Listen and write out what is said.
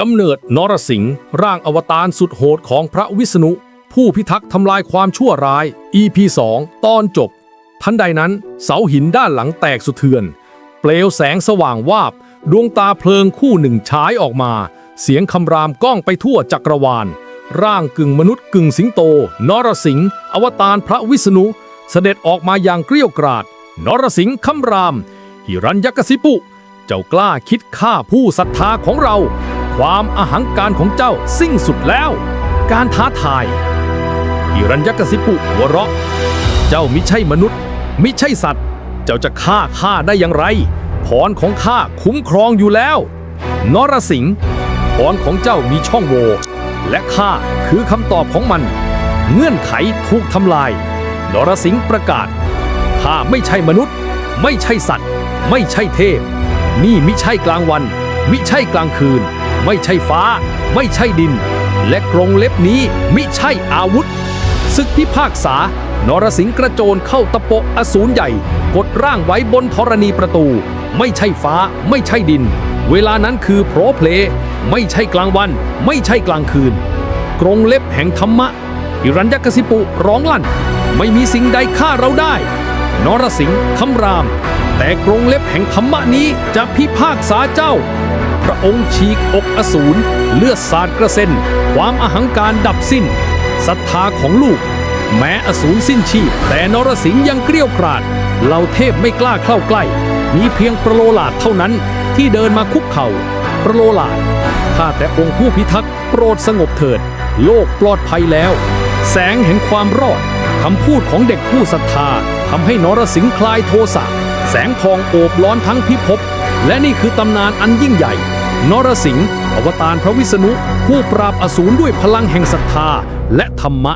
กำเนิดนรสิงห์ร่างอวตารสุดโหดของพระวิษณุ ผู้พิทักษ์ทำลายความชั่วร้าย EP 2 ตอนจบ ทันใดนั้น เสาหินด้านหลังแตกสะเทือน เปลวแสงสว่างวาบ ดวงตาเพลิงคู่หนึ่งฉายออกมา เสียงคำรามก้องไปทั่วจักรวาล ร่างกึ่งมนุษย์กึ่งสิงโต นรสิงห์อวตารพระวิษณุ เสด็จออกมาอย่างเกรี้ยวกราด นรสิงห์คำราม หิรัญยกสิปุ เจ้ากล้าคิดฆ่าผู้ศรัทธาของเรา ความอหังการของเจ้าสิ้นสุดแล้ว การท้าทายหิรัญยกสิปุหัวเราะ เจ้ามิใช่มนุษย์ มิใช่สัตว์ เจ้าจะฆ่าข้าได้อย่างไรพรของข้าคุ้มครองอยู่แล้ว นรสิงห์พรของเจ้ามีช่องโหว่และข้าคือคำตอบของมัน เงื่อนไขถูกทำลาย นรสิงห์ประกาศข้าไม่ใช่มนุษย์ ไม่ใช่สัตว์ ไม่ใช่เทพ นี่มิใช่กลางวัน มิใช่กลางคืน ไม่ใช่ฟ้า ไม่ใช่ดิน และกรงเล็บนี้มิใช่อาวุธศึกพิพากษานรสิงห์กระโจนเข้าตะโปะอสูรใหญ่ กดร่างไว้บนธรณีประตู ไม่ใช่ฟ้า ไม่ใช่ดิน เวลานั้นคือโพรเพล ไม่ใช่กลางวัน ไม่ใช่กลางคืน กรงเล็บแห่งธรรมะอิรัญยกสิปุร้องลั่น ไม่มีสิ่งใดฆ่าเราได้ นรสิงห์คำราม แต่กรงเล็บแห่งธรรมะนี้จะพิพากษาเจ้า พระองค์ฉีกอกอสูรเลือดสาดกระเซ็น ความอหังการดับสิ้นศรัทธาของลูก แม้อสูรสิ้นชีพ แต่นรสิงห์ยังเกรี้ยวกราดเหล่าเทพไม่กล้าเข้าใกล้ มีเพียงประโลลาดเท่านั้นที่เดินมาคุกเข่าประโลลาดข้าแต่องค์ผู้พิทักษ์โปรดสงบเถิด โลกปลอดภัยแล้ว แสงแห่งความรอดคำพูดของเด็กผู้ศรัทธาทำให้นรสิงห์คลายโทสะแสงทองโอบล้อมทั้งพิภพ และนี่คือตำนานอันยิ่งใหญ่ นรสิงห์อวตารพระวิษณุ ผู้ปราบอสูรด้วยพลังแห่งศรัทธาและธรรมะ